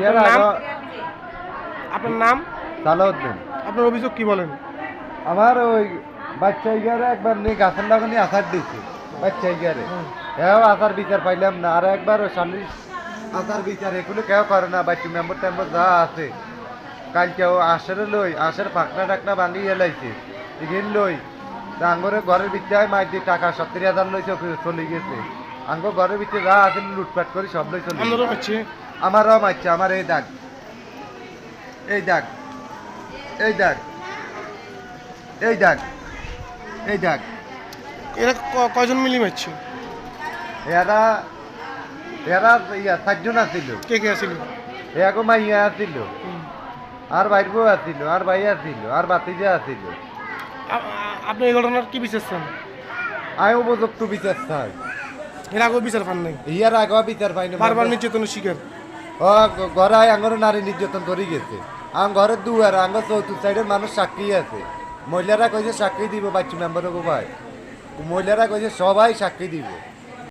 ইয়ার আপনার নাম? আপনার নাম? সালাউদ্দিন। আপনার অভিযোগ কি বলেন? আমার ওই বাচ্চা গিয়ারে একবার নিয়ে গাছের লাগানি আসার দিছি বাচ্চা গিয়ারে। হ্যাঁ আসার বিচার পাইলাম না আর একবার স্বামী আসার বিচার এগুলো কেউ করে না বাচ্চা মেম্বার টেম্বার যা আছে। কাল কেউ আসার লই আসার ফাঁকনা টাকনা ভাঙি এলাইছে এগিন লই আঙ্গরে ঘরের ভিতরে মাই দিয়ে টাকা সত্তর হাজার লইছে চলে গেছে। আঙ্গ ঘরের ভিতরে যা আছে লুটপাট করে সব লই চলে আমারও মারছে আমার এই দাগ। এই দাগ। এই দাগ। এই দাগ। এই দাগ। এরা ক- কয়জন মিলি মারছে এরা এরা ইয়া চারজন আছিল। কে কে আছিল? এগো মাইয়া আছিল আর বাইর বউ আছিল আর ভাই আছিল আর বাতিজা আছিল। আপনি এই ঘটনার কি বিচার চান? আমি উপযুক্ত বিচার চাই। এর আগেও বিচার পান নাই? ইয়ার আগে বিচার পাইনি। বারবার নির্যাতনের শিকার? ও ঘরে আঙ্গর নারী নির্যাতন করে গেছে। আম ঘরের দুয়ার আঙ্গ চৌতুর সাইডের মানুষ সাক্ষী আছে। মহিলারা কইছে সাক্ষী দিব, বাচ্চু মেম্বার ভাই। মহিলারা কইছে সবাই সাক্ষী দিব।